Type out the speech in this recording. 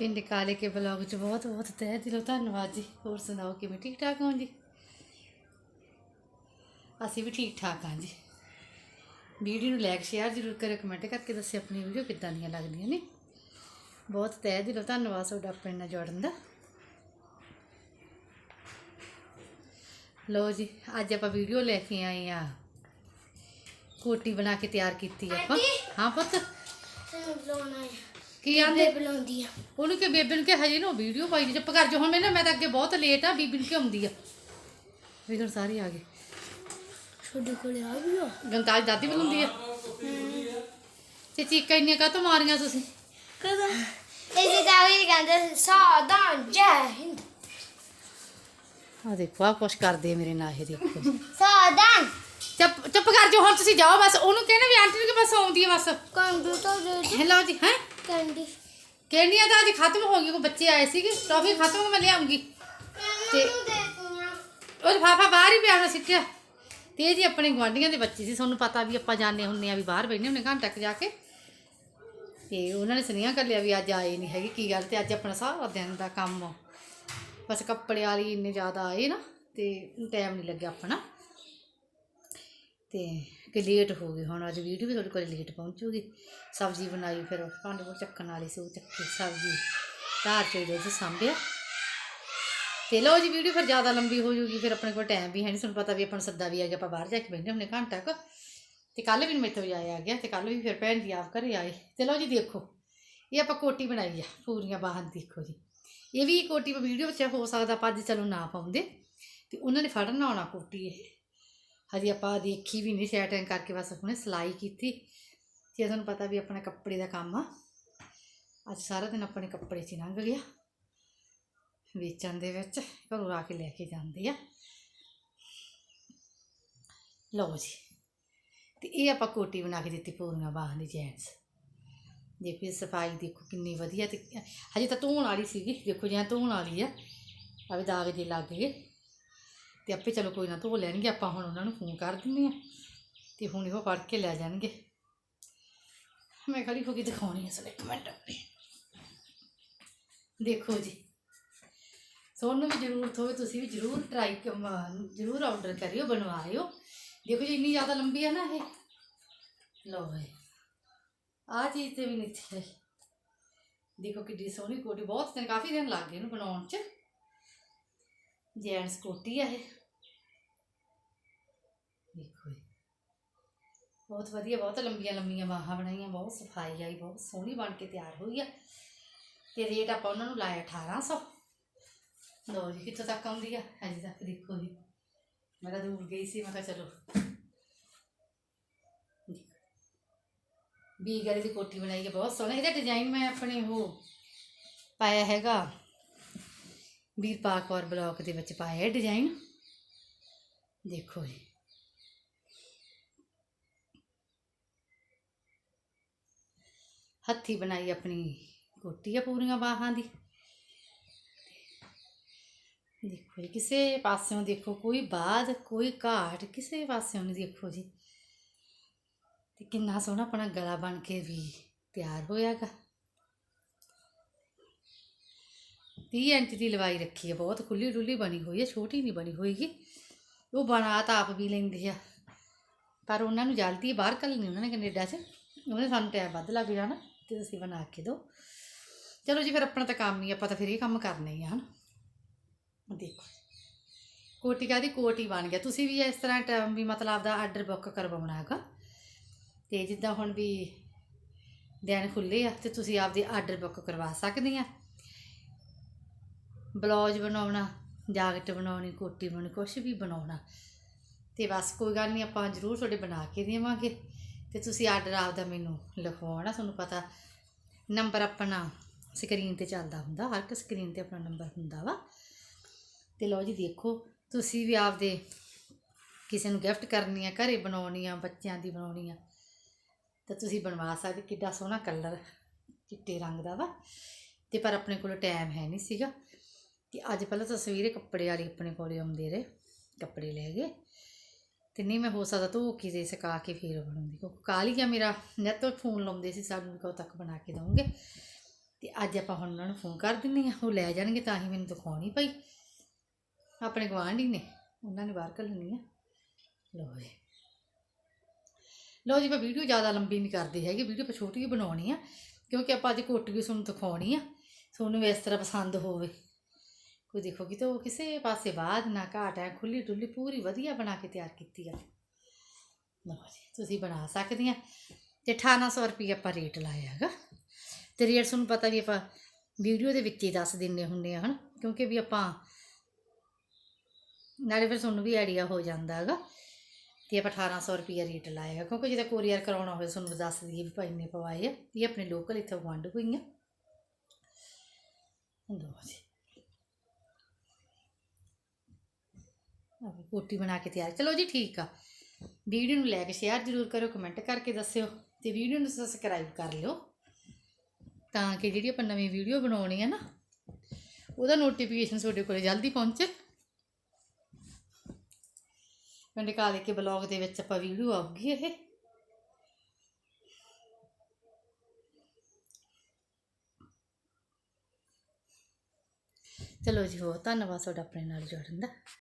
ਪਿੰਡ ਕਾਲੇ ਕੇ ਬਲੌਗ 'ਚ ਬਹੁਤ ਬਹੁਤ ਤਹਿ ਦਿਲੋਂ ਧੰਨਵਾਦ ਜੀ। ਹੋਰ ਸੁਣਾਓ ਕਿਵੇਂ ਠੀਕ ਠਾਕ ਹੋ ਜੀ? ਅਸੀਂ ਵੀ ਠੀਕ ਠਾਕ ਹਾਂ ਜੀ। ਵੀਡੀਓ ਨੂੰ ਲਾਈਕ ਸ਼ੇਅਰ ਜ਼ਰੂਰ ਕਰਿਓ ਕਮੈਂਟ ਕਰਕੇ ਦੱਸਿਓ ਆਪਣੀ ਵੀਡੀਓ ਕਿੱਦਾਂ ਦੀਆਂ ਲੱਗਦੀਆਂ ਨੇ। ਬਹੁਤ ਤਹਿ ਦਿਲੋਂ ਧੰਨਵਾਦ ਤੁਹਾਡਾ ਆਪਣੇ ਨਾਲ ਜੁੜਨ ਦਾ। ਲੋ ਜੀ ਅੱਜ ਆਪਾਂ ਵੀਡੀਓ ਲੈ ਕੇ ਆਏ ਆ ਕੋਟੀ ਬਣਾ ਕੇ ਤਿਆਰ ਕੀਤੀ ਆਪਾਂ। ਹਾਂ ਪੁੱਤ। ਤੈਨੂੰ ਬੁਲਾਉਣਾ ਹੈ। ਕੀ ਆਂਦੇ? ਬੁਲਾਉਂਦੀ ਆ। ਉਹਨੂੰ ਕਿ ਬੇਬੇ ਨੂੰ ਕਿ ਹਜੇ ਨਾ ਵੀਡੀਓ ਪਾਈ ਨੀ, ਚੁੱਪ ਕਰ ਜਾ ਹੁਣ ਮੈਂ ਨਾ ਮੈਂ ਤਾਂ ਅੱਗੇ ਬਹੁਤ ਲੇਟ ਆ ਬੀਬੀ ਨੂੰ ਕਿ ਆਉਂਦੀ ਆ। ਵੀ ਹੁਣ ਸਾਰੇ ਆ ਗਏ। ਛੋਡੇ ਕੋਲੇ ਆ ਵੀ ਆ? ਗੰਤਾਜ ਦਾਦੀ ਬੁਲਾਉਂਦੀ ਆ। ਤੇ ਚੀਕਾਂ ਇੰਨੀਆਂ ਕਾਹਤੋਂ ਮਾਰੀਆਂ ਤੁਸੀਂ? ਕਦਾ? ਇਸੇ ਦਾ ਵੀ ਕਹਿੰਦੇ ਸਾਵਧਾਨ ਜੈ ਹਿੰਦ। ਆ ਦੇਖੋ ਆ ਕੁਛ ਕਰਦੇ ਮੇਰੇ ਨਾਲ ਇਹ ਦੇਖੋ। ਸਾਵਧਾਨ। ਚੁੱਪ ਚੁੱਪ ਕਰ ਜਾ ਹੁਣ ਤੁਸੀਂ ਜਾਓ ਬਸ। ਉਹਨੂੰ ਕਹਿੰਦੇ ਵੀ ਆਂਟੀ ਨੂੰ ਕਿ ਬਸ ਆਉਂਦੀ ਆ ਬਸ। ਕੰਪਿਊਟਰ ਦੇ ਹੈਲੋ ਜੀ ਹੈ? ਕੈਂਡੀ ਕਿਹੜੀਆਂ ਤਾਂ ਅੱਜ ਖਤਮ ਹੋ ਗਈ ਉਹ ਬੱਚੇ ਆਏ ਸੀਗੇ। ਟੌਫੀ ਖਤਮ ਹੋ ਗਈ, ਮੈਂ ਲਿਆਉਂਗੀ ਤੇ ਉਹ ਲਿਫਾਫਾ ਬਾਹਰ ਹੀ ਪਿਆ ਸਿੱਟਿਆ ਤੇ ਇਹ ਜੀ ਆਪਣੇ ਗੁਆਂਢੀਆਂ ਦੇ ਬੱਚੇ ਸੀ ਤੁਹਾਨੂੰ ਪਤਾ ਵੀ ਆਪਾਂ ਜਾਣੇ ਹੁੰਨੇ ਆ ਵੀ ਬਾਹਰ ਬੈਠੇ ਹੁੰਨੇ ਘੰਟਾ ਕੁ ਜਾ ਕੇ। ਤੇ ਉਹਨਾਂ ਨੇ ਸੁਨੇਹਾ ਕਰ ਲਿਆ ਵੀ ਅੱਜ ਆਏ ਨਹੀਂ ਹੈਗੇ ਕੀ ਗੱਲ ਤੇ ਅੱਜ ਆਪਣਾ ਸਾਰਾ ਦਿਨ ਦਾ ਕੰਮ ਬਸ ਕੱਪੜੇ ਵਾਲੀ ਇੰਨੇ ਜ਼ਿਆਦਾ ਆਏ ਨਾ ਤੇ ਟਾਈਮ ਨਹੀਂ ਲੱਗਿਆ ਆਪਣਾ। ਤੇ ਕਿ ਲੇਟ ਹੋ ਗਏ ਹੁਣ ਅੱਜ ਵੀਡੀਓ ਵੀ ਤੁਹਾਡੇ ਕੋਲ ਲੇਟ ਪਹੁੰਚੂਗੀ। ਸਬਜ਼ੀ ਬਣਾਈ ਫਿਰ ਭਾਂਡੇ ਭੂੰਡੇ ਚੱਕਣ ਵਾਲੀ ਸੀ, ਉਹ ਚੱਕੀ ਸਬਜ਼ੀ। ਧਾਰ ਚੋਈ ਦੋ ਸਾਂਭਿਆ ਤੇ ਲਓ ਜੀ, ਵੀਡੀਓ ਫਿਰ ਜ਼ਿਆਦਾ ਲੰਬੀ ਹੋ ਜੂਗੀ, ਫਿਰ ਆਪਣੇ ਕੋਲ ਟਾਈਮ ਵੀ ਹੈ ਨਹੀਂ ਤੁਹਾਨੂੰ ਪਤਾ ਵੀ ਆਪਾਂ ਨੂੰ ਸੱਦਾ ਵੀ ਆ ਗਿਆ, ਆਪਾਂ ਬਾਹਰ ਜਾ ਕੇ ਬੈਠੇ ਹੁੰਨੇ ਘੰਟਾ ਕੁ। ਤੇ ਕੱਲ ਵੀ ਮੇਥੋਂ ਜਾਇਆ ਆ ਗਿਆ, ਤੇ ਕੱਲ ਵੀ ਫਿਰ ਭੈਣ ਜੀ ਆਪ ਘਰੇ ਆਏ। ਤੇ ਲਓ ਜੀ, ਦੇਖੋ, ਇਹ ਆਪਾਂ ਕੋਟੀ ਬਣਾਈ ਆ, ਪੂਰੀਆਂ ਬਾਹਾਂ ਦੇਖੋ ਜੀ। ਇਹ ਵੀ ਕੋਟੀ ਵੀਡੀਓ ਵਿੱਚ ਹੋ ਸਕਦਾ ਆਪਾਂ ਅੱਜ ਚਲੋ ਨਾ ਪਾਉਂਦੇ। ਤੇ ਉਹਨਾਂ ਨੇ ਫੜਨਾ ਆਉਣਾ ਕੋਟੀ ਇਹ। ਹਜੇ ਆਪਾਂ ਦੇਖੀ ਵੀ ਨਹੀਂ ਸੈਟਿੰਗ ਕਰਕੇ, ਬਸ ਹੁਣੇ ਸਿਲਾਈ ਕੀਤੀ ਤੇ ਤੁਹਾਨੂੰ ਪਤਾ ਵੀ ਆਪਣਾ ਕੱਪੜੇ ਦਾ ਕੰਮ ਆ। ਅੱਜ ਸਾਰਾ ਦਿਨ ਆਪਣੇ ਕੱਪੜੇ 'ਚ ਲੰਘ ਗਿਆ। ਵੇਚਣ ਦੇ ਵਿੱਚ ਘਰੋਂ ਆ ਕੇ ਲੈ ਕੇ ਜਾਂਦੇ ਆ। ਲਓ ਜੀ, ਤੇ ਇਹ ਆਪਾਂ ਕੋਟੀ ਬਣਾ ਕੇ ਦਿੱਤੀ ਪੂਰੀਆਂ ਬਾਹਾਂ ਦੀ ਜੈਂਟਸ। ਦੇਖੋ ਇਹ ਸਫ਼ਾਈ ਦੇਖੋ ਕਿੰਨੀ ਵਧੀਆ ਤੇ ਹਜੇ ਤਾਂ ਧੋਣ ਵਾਲੀ ਸੀਗੀ, ਦੇਖੋ ਜਿਵੇਂ ਧੋਣ ਵਾਲੀ ਆ। ਆ ਵੀ ਦਾਗ ਜੇ ਲੱਗ ਗਏ। ਤੇ ਆਪੇ ਚਲੋ ਕੋਈ ਨਾ ਧੋ ਲੈਣਗੇ, ਆਪਾਂ ਹੁਣ ਉਹਨਾਂ ਨੂੰ ਫੋਨ ਕਰ ਦਿੰਦੇ ਆ ਤੇ ਹੁਣ ਇਹੋ ਫੜ ਕੇ ਲੈ ਜਾਣਗੇ। ਮੈਂ ਖੜੀ ਹੋ ਕੇ ਦਿਖਾਉਣੀ ਹੈ ਸਲੇ ਇੱਕ ਮਿੰਟ ਦੇਖੋ ਜੀ, ਸੋਨੂੰ ਵੀ ਜ਼ਰੂਰ ਹੋਵੇ, ਤੁਸੀਂ ਵੀ ਜ਼ਰੂਰ ਟਰਾਈ ਜ਼ਰੂਰ ਆਰਡਰ ਕਰਿਓ, ਬਣਵਾਇਓ। ਦੇਖੋ ਜੀ, ਇੰਨੀ ਜ਼ਿਆਦਾ ਲੰਬੀ ਹੈ ਨਾ ਇਹ। ਲਓ ਹੈ ਆ ਚੀਜ਼ ਤੇ ਵੀ ਨਹੀਂ ਥੀ ਦੇਖੋ ਕਿੱਡੀ ਸੋਹਣੀ ਕੋਟੀ, ਬਹੁਤ ਦਿਨ, ਕਾਫੀ ਦਿਨ ਲੱਗ ਗਏ ਇਹਨੂੰ ਬਣਾਉਣ 'ਚ। ਜੈਂਟਸ ਕੋਟੀ ਆ ਇਹ ਦੇਖੋ ਇਹ ਬਹੁਤ ਵਧੀਆ, ਬਹੁਤ ਲੰਬੀਆਂ ਲੰਬੀਆਂ ਬਾਹਾਂ ਬਣਾਈਆਂ, ਬਹੁਤ ਸਫ਼ਾਈ ਆਈ, ਬਹੁਤ ਸੋਹਣੀ ਬਣ ਕੇ ਤਿਆਰ ਹੋਈ ਆ। ਤੇ ਰੇਟ ਆਪਾਂ ਉਹਨਾਂ ਨੂੰ ਲਾਇਆ 1800 ਲੋ ਜੀ, ਕਿੱਥੋਂ ਤੱਕ ਆਉਂਦੀ ਆ? ਹਜੇ ਤੱਕ ਦੇਖੋ ਜੀ। ਮੈਂ ਤਾਂ ਦੂਰ ਗਈ ਸੀ, ਮੈਂ ਕਿਹਾ ਚਲੋ। ਵੀ ਗਲੀ ਦੀ ਕੋਠੀ ਬਣਾਈ ਹੈ ਬਹੁਤ ਸੋਹਣਾ। ਇਹਦਾ ਡਿਜ਼ਾਈਨ ਮੈਂ ਆਪਣੇ ਉਹ ਪਾਇਆ ਹੈਗਾ ਵੀਰ ਪਾਕੌਰ ਬਲੌਕ ਦੇ ਵਿੱਚ ਪਾਇਆ ਹੈ ਡਿਜ਼ਾਈਨ ਦੇਖੋ ਜੀ। ਹੱਥੀ ਬਣਾਈ ਆਪਣੀ ਕੋਟੀ ਆ ਪੂਰੀਆਂ ਬਾਹਾਂ ਦੀ। ਦੇਖੋ ਜੀ, ਕਿਸੇ ਪਾਸਿਓਂ ਦੇਖੋ, ਕੋਈ ਬਾਦ ਕੋਈ ਘਾਟ, ਕਿਸੇ ਪਾਸਿਓਂ ਨਹੀਂ ਦੇਖੋ ਜੀ। ਤੇ ਕਿੰਨਾ ਸੋਹਣਾ ਆਪਣਾ ਗਲਾ ਬਣ ਕੇ ਵੀ ਤਿਆਰ ਹੋਇਆਗਾ। 30 ਇੰਚ ਦੀ ਲਵਾਈ ਰੱਖੀ ਹੈ ਬਹੁਤ ਖੁੱਲੀ ਡੁੱਲੀ ਬਣੀ ਹੋਈ ਹੈ ਛੋਟੀ ਨਹੀਂ ਬਣੀ ਹੋਈਗੀ। ਉਹ ਬਣਾ ਤਾਂ ਆਪ ਵੀ ਲੈਂਦੇ ਆ। ਪਰ ਉਹਨਾਂ ਨੂੰ ਜਲਦੀ ਬਾਹਰ ਕੱਲਣੀ ਉਹਨਾਂ ਨੇ ਕੈਨੇਡਾ 'ਚ। ਉਹਨੇ ਸਾਨੂੰ ਟਾਈਮ ਵੱਧ ਲੱਗ ਜਾਣਾ। ਤੇ ਤੁਸੀਂ ਬਣਾ ਕੇ ਦਿਓ ਚਲੋ ਜੀ, ਫਿਰ ਆਪਣਾ ਤਾਂ ਕੰਮ ਹੀ ਆਪਾਂ ਤਾਂ ਫਿਰ ਇਹ ਕੰਮ ਕਰਨੇ ਹੀ ਆ, ਹਨ? ਦੇਖੋ ਕੋਟੀ ਕਾਦੀ ਕੋਟੀ ਬਣ ਗਿਆ। ਤੁਸੀਂ ਵੀ ਇਸ ਤਰ੍ਹਾਂ ਟਾਈਮ ਵੀ ਮਤਲਬ ਆਪਦਾ ਆਰਡਰ ਬੁੱਕ ਕਰਵਾਉਣਾ ਹੈਗਾ। ਤੇ ਜਿੱਦਾਂ ਹੁਣ ਵੀ ਦਿਨ ਖੁੱਲੇ ਆ, ਤੇ ਤੁਸੀਂ ਆਪਦੇ ਆਰਡਰ ਬੁੱਕ ਕਰਵਾ ਸਕਦੇ ਆ। ਬਲੌਜ ਬਣਾਉਣਾ, ਜਾਕਟ ਬਣਾਉਣੀ, ਕੋਟੀ ਬਣਾਉਣੀ, ਕੁਛ ਵੀ ਬਣਾਉਣਾ। ਤੇ ਬਸ ਕੋਈ ਗੱਲ ਨਹੀਂ ਆਪਾਂ ਜ਼ਰੂਰ ਤੁਹਾਡੇ ਬਣਾ ਕੇ ਦੇਵਾਂਗੇ। ਤੇ ਤੁਸੀਂ ਆਰਡਰ ਆਪਦਾ ਮੈਨੂੰ ਲਿਖਵਾਉਣਾ, ਤੁਹਾਨੂੰ ਪਤਾ ਨੰਬਰ ਆਪਣਾ ਸਕਰੀਨ ਤੇ ਚੱਲਦਾ ਹੁੰਦਾ, ਹਰ ਇੱਕ ਸਕਰੀਨ ਤੇ ਆਪਣਾ ਨੰਬਰ ਹੁੰਦਾ ਵਾ। ਤੇ ਲਓ ਜੀ, ਦੇਖੋ, ਤੁਸੀਂ ਵੀ ਆਪਦੇ ਕਿਸੇ ਨੂੰ ਗਿਫਟ ਕਰਨੀ ਆ, ਘਰੇ ਬਣਾਉਣੀ ਆ, ਬੱਚਿਆਂ ਦੀ ਬਣਾਉਣੀ ਆ, ਤਾਂ ਤੁਸੀਂ ਬਣਵਾ ਸਕਦੇ, ਕਿੱਡਾ ਸੋਹਣਾ ਕਲਰ ਚਿੱਟੇ ਰੰਗ ਦਾ ਵਾ। ਤੇ ਪਰ ਆਪਣੇ ਕੋਲ ਟਾਈਮ ਹੈ ਨਹੀਂ ਸੀਗਾ। ਕਿ ਅੱਜ ਪਹਿਲਾਂ ਤਸਵੀਰ ਕੱਪੜੇ ਵਾਲੀ ਆਪਣੇ ਕੋਲੇ ਆਉਂਦੇ ਰਹੇ, ਕੱਪੜੇ ਲੈ ਗਏ। ਨਹੀਂ ਮੈਂ ਹੋ ਸਕਦਾ ਧੋ ਕੇ ਦੇ ਸਕਾ ਕੇ ਫੇਰ ਬਣਾਉਂਦੀ, ਕਿਉਂਕਿ ਕਾਲੀ ਆ ਮੇਰਾ ਨੈਟ ਤੋਂ ਫੋਨ ਲਾਉਂਦੇ ਸੀ ਸਾਨੂੰ ਵੀ ਕਦੋਂ ਤੱਕ ਬਣਾ ਕੇ ਦਵਾਂਗੇ ਤੇ ਅੱਜ ਆਪਾਂ ਹੁਣ ਉਹਨਾਂ ਨੂੰ ਫੋਨ ਕਰ ਦਿੰਨੇ ਆ ਉਹ ਲੈ ਜਾਣਗੇ ਤਾਂ ਹੀ ਮੈਨੂੰ ਦਿਖਾਉਣੀ ਪਈ। ਆਪਣੇ ਗਵਾਂਢੀ ਨੇ, ਉਹਨਾਂ ਨੇ ਬਾਹਰ ਘੱਲਣੀ ਆ। ਲੋ ਜੀ। ਲੋ ਜੀ, ਮੈਂ ਵੀਡੀਓ ਜ਼ਿਆਦਾ ਲੰਬੀ ਨਹੀਂ ਕਰਦੀ ਹੈਗੀ ਵੀਡੀਓ ਆਪਾਂ ਛੋਟੀ ਹੀ ਬਣਾਉਣੀ ਆ, ਕਿਉਂਕਿ ਆਪਾਂ ਅੱਜ ਕੋਟੀ ਵੀ ਤੁਹਾਨੂੰ ਦਿਖਾਉਣੀ ਆ। ਤੁਹਾਨੂੰ ਇਸ ਤਰ੍ਹਾਂ ਪਸੰਦ ਹੋਵੇ। ਕੋਈ ਦੇਖੋਗੀ ਤਾਂ ਉਹ ਕਿਸੇ ਪਾਸੇ ਬਾਅਦ ਨਾ ਘਾਟ ਹੈ ਖੁੱਲੀ ਡੁੱਲੀ ਪੂਰੀ ਵਧੀਆ ਬਣਾ ਕੇ ਤਿਆਰ ਕੀਤੀ ਆ। ਲਓ ਜੀ, ਤੁਸੀਂ ਬਣਾ ਸਕਦੇ ਸਕਦੀਆਂ ਤੇ 1800 ਰੁਪਏ ਆਪਾਂ ਰੇਟ ਲਾਇਆ ਹੈਗਾ। ਤੇ ਰੇਟ ਤੁਹਾਨੂੰ ਪਤਾ ਵੀ ਆਪਾਂ ਵੀਡੀਓ ਦੇ ਵਿੱਚ ਹੀ ਦੱਸ ਦਿੰਨੇ ਹੁੰਨੇ ਆ, ਹਨ? ਕਿਉਂਕਿ ਵੀ ਆਪਾਂ ਨਾਲੇ ਫਿਰ ਤੁਹਾਨੂੰ ਵੀ ਆਈਡੀਆ ਹੋ ਜਾਂਦਾ ਹੈਗਾ। ਤੇ ਆਪਾਂ 1800 ਰੁਪਏ ਰੇਟ ਲਾਇਆ ਹੈਗਾ। ਕਿਉਂਕਿ ਜਦੋਂ ਕੋਰੀਅਰ ਕਰਾਉਣਾ ਹੋਵੇ, ਤੁਹਾਨੂੰ ਦੱਸ ਦਈਏ ਵੀ ਭਾਈ ਨੇ ਪਵਾਏ ਆ। ਇਹ ਆਪਣੇ ਲੋਕਲ ਇੱਥੇ ਵੰਡ ਹੋਈਆਂ ਲਓ ਜੀ। ਕੋਟੀ ਬਣਾ ਕੇ ਤਿਆਰ। ਚਲੋ ਜੀ ਠੀਕ ਆ। ਵੀਡੀਓ ਨੂੰ ਲੈ ਕੇ ਸ਼ੇਅਰ ਜ਼ਰੂਰ ਕਰੋ ਕਮੈਂਟ ਕਰਕੇ ਦੱਸਿਓ ਤੇ ਵੀਡੀਓ ਨੂੰ ਸਬਸਕ੍ਰਾਈਬ ਕਰ ਲਿਓ ਤਾਂ ਕਿ ਜਿਹੜੀ ਆਪਾਂ ਨਵੀਂ ਵੀਡੀਓ ਬਣਾਉਣੀ ਹੈ ਨਾ, ਉਹਦਾ ਨੋਟੀਫਿਕੇਸ਼ਨ ਤੁਹਾਡੇ ਕੋਲ ਜਲਦੀ ਪਹੁੰਚੇ। ਕੰਡੇ ਕਾ ਦੇ ਕੇ ਬਲੌਗ ਦੇ ਵਿੱਚ ਆਪਾਂ ਵੀਡੀਓ ਆਉਗੀ ਇਹ। ਚਲੋ ਜੀ ਹੋ ਧੰਨਵਾਦ ਤੁਹਾਡਾ ਆਪਣੇ ਨਾਲ ਜੁੜਨ ਦਾ।